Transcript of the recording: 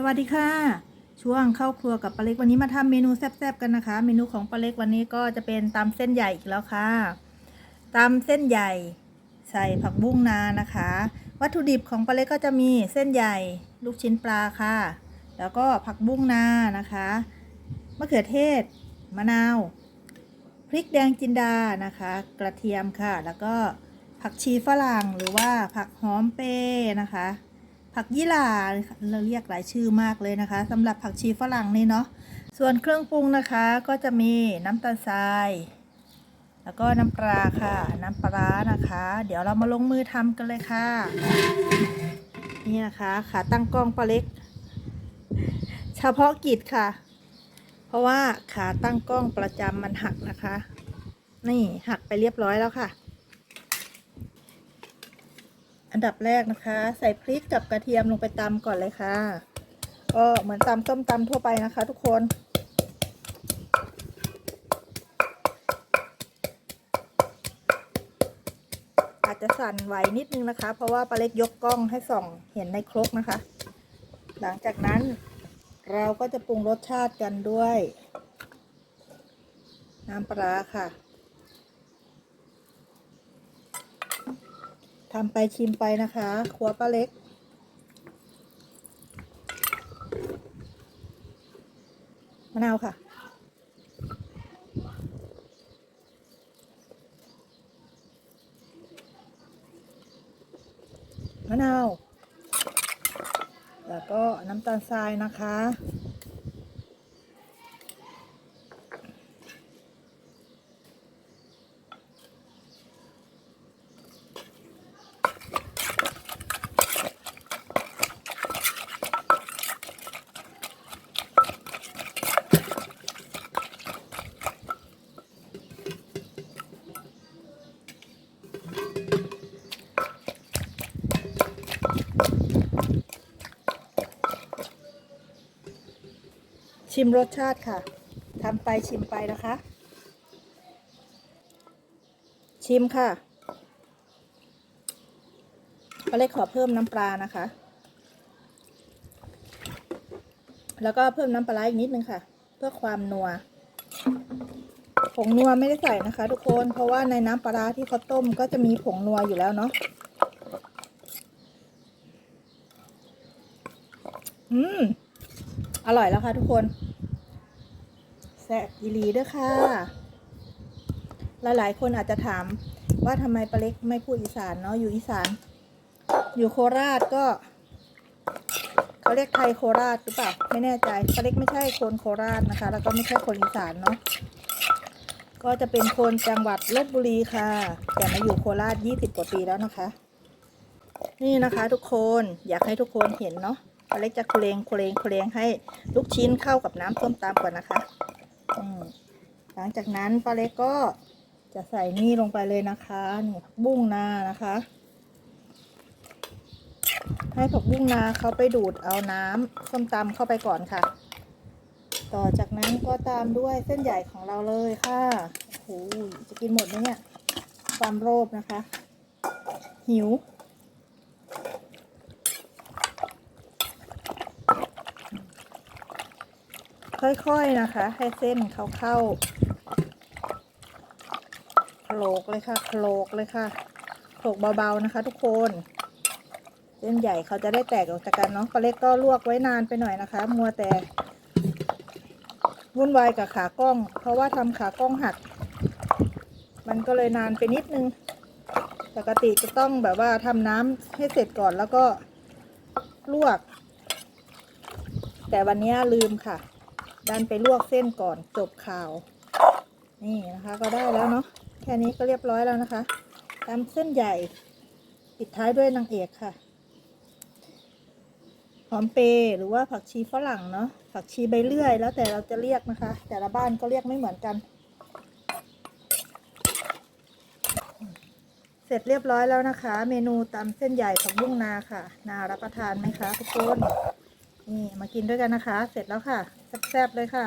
สวัสดีค่ะ ช่วงเข้าครัวกับปลาเล็กวันนี้มาทำเมนูแซ่บๆกันนะคะ เมนูของปลาเล็กวันนี้ก็จะเป็นตำเส้นใหญ่อีกแล้วค่ะตำเส้นใหญ่ใส่ผักบุ้งนานะคะ วัตถุดิบของปลาเล็กก็จะมีเส้นใหญ่ลูกชิ้นปลาค่ะ แล้วก็ผักบุ้งนานะคะมะเขือเทศมะนาวพริกแดงจินดานะคะ กระเทียมค่ะ แล้วก็ผักชีฝรั่งหรือว่าผักหอมเปรย์นะคะ ผักยี่หร่าเราเรียกหลายชื่อมากเลยนะคะสำหรับผักชีฝรั่งนี่เนาะส่วนเครื่องปรุงนะคะก็จะมีน้ำตาลทราย แล้วก็น้ำปลาค่ะ น้ำปลานะคะ เดี๋ยวเรามาลงมือทำกันเลยค่ะ นี่นะคะขาตั้งกล้องปลาเล็ก เฉพาะกิจค่ะ เพราะว่าขาตั้งกล้องประจำมันหักนะคะ นี่หักไปเรียบร้อยแล้วค่ะ อันดับแรกนะคะ ใส่พริกกับกระเทียมลงไปตำก่อนเลยค่ะ ก็เหมือนตำส้มตำทั่วไปนะคะ ทุกคนอาจจะสั่นไหวนิดนึงนะคะ เพราะว่าปลาเล็กยกกล้องให้ส่องเห็นในครกนะคะ หลังจากนั้นเราก็จะปรุงรสชาติกันด้วย น้ำปลาร้าค่ะ ทำไปชิมไปนะคะ ครัวป้าเล็ก มะนาวค่ะ มะนาว แล้วก็น้ำตาลทรายนะคะ ชิมรสชาติค่ะทำไปชิมไปนะคะ ชิมค่ะก็เลยขอเพิ่มน้ำปลานะคะ แล้วก็เพิ่มน้ำปลาอีกนิดนึงค่ะ เพื่อความนัวผงนัวไม่ได้ใส่นะคะ ทุกคน เพราะว่าในน้ำปลาที่เขาต้มก็จะมีผงนัวอยู่แล้วเนาะ อืม อร่อยแล้วค่ะทุกคน แซ่บอีลีด้วยค่ะ หลายๆคนอาจจะถามว่าทำไมปลาเล็กไม่พูดอีสานเนาะอยู่อีสาน อยู่โคราชก็เขาเรียกไทยโคราชหรือเปล่าไม่แน่ใจปลาเล็กไม่ใช่คนโคราชนะคะ แล้วก็ไม่ใช่คนอีสานเนาะก็จะเป็นคนจังหวัดลบบุรีค่ะ แต่มาอยู่โคราช20 กว่าปีแล้วนะคะ นี่นะคะทุกคนอยากให้ทุกคนเห็นเนาะปลาเล็กจะเคลงเคลงเคลงให้ลูกชิ้นเข้ากับน้ำส้มตำก่อนนะคะ หลังจากนั้นปลาเล็กก็จะใส่นี่ลงไปเลยนะคะนี่ผักบุ้งนานะคะ ให้ผักบุ้งนาเขาไปดูดเอาน้ำส้มตำเข้าไปก่อนค่ะ ต่อจากนั้นก็ตามด้วยเส้นใหญ่ของเราเลยค่ะโอ้โหจะกินหมดไหมเนี่ยความโลภนะคะ หิว ค่อยๆนะคะ ให้เส้นเขาเข้าโขลกเลยค่ะโขลกเลยค่ะโขลกเบาๆนะคะ ทุกคนเส้นใหญ่เขาจะได้แตกออกจากกันเนาะปลาเล็กก็ลวกไว้นานไปหน่อยนะคะ มัวแต่วุ่นวายกับขากล้อง เพราะว่าทำขากล้องหัก มันก็เลยนานไปนิดนึง ปกติจะต้องแบบว่าทำน้ำให้เสร็จก่อนแล้วก็ลวก แต่วันนี้ลืมค่ะ ดันไปลวกเส้นก่อนจบข่าว นี่นะคะก็ได้แล้วเนาะแค่นี้ก็เรียบร้อยแล้วนะคะตามเส้นใหญ่ปิดท้ายด้วยนางเอกค่ะหอมเปรหรือว่าผักชีฝรั่งเนาะผักชีใบเลื่อย แล้วแต่เราจะเรียกนะคะ แต่ละบ้านก็เรียกไม่เหมือนกัน เสร็จเรียบร้อยแล้วนะคะ เมนูตำเส้นใหญ่ผักบุ้งนาค่ะ นารับประทานไหมคะทุกคน นี่มากินด้วยกันนะคะ เสร็จแล้วค่ะ แซ่บๆเลยค่ะ